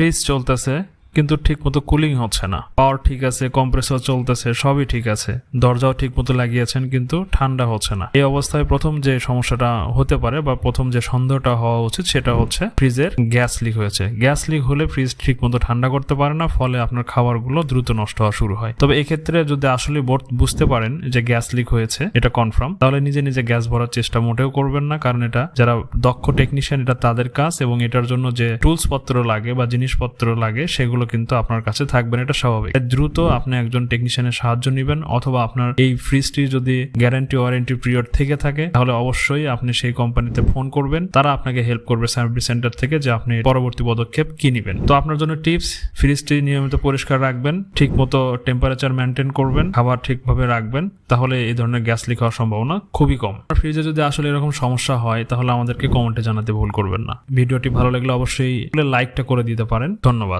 Fridge চলতেছে। কিন্তু ঠিক মতো কুলিং হচ্ছে না। পাওয়ার ঠিক আছে কম্প্রেসর চলতেছে, সবই ঠিক আছে। দরজাও ঠিক মতো লাগিয়েছেন, কিন্তু ঠান্ডা হচ্ছে না। এই অবস্থায় প্রথম যে সমস্যাটা হতে পারে বা প্রথম যে সন্দেহটা হওয়া উচিত সেটা হচ্ছে ফ্রিজের গ্যাস লিক হয়েছে। গ্যাস লিক হলে ফ্রিজ ঠিক মতো ঠান্ডা করতে পারে না, ফলে আপনার খাবারগুলো দ্রুত নষ্ট হওয়া শুরু হয়। তবে এক্ষেত্রে যদি আসলে বুঝতে পারেন যে গ্যাস লিক হয়েছে, এটা কনফার্ম তাহলে নিজে নিজে গ্যাস ভরার চেষ্টা মোটেও করবেন না, কারণ এটা যারা দক্ষ টেকনিশিয়ান এটা তাদের কাজ এবং এটার জন্য যে টুলস পত্র লাগে বা জিনিসপত্র লাগে, সেগুলো কিন্তু আপনার কাছে থাকবে না, এটা স্বাভাবিক। দ্রুত আপনি একজন টেকনিশিয়ানের সাহায্য নেবেন অথবা আপনার এই ফ্রিজটি যদি গ্যারান্টি ওয়ারেন্টি পিরিয়ড থেকে থাকে, তাহলে অবশ্যই আপনি সেই কোম্পানিতে ফোন করবেন। তারা আপনাকে হেল্প করবে সার্ভিস সেন্টার থেকে যে আপনি পরবর্তী পদক্ষেপ কি নেবেন। তো আপনার জন্য টিপস ফ্রিজটি নিয়মিত পরিষ্কার রাখবেন ঠিক মতো টেম্পারেচার মেনটেন করবেন, খাবার ঠিকভাবে রাখবেন, তাহলে এই ধরনের গ্যাস লিক হওয়ার সম্ভাবনা খুবই কম। আর ফ্রিজে যদি আসলে এরকম সমস্যা হয়, তাহলে আমাদেরকে কমেন্টে জানাতে ভুল করবেন না। ভিডিওটি ভালো লাগলে অবশ্যই লাইকটা করে দিতে পারেন। ধন্যবাদ।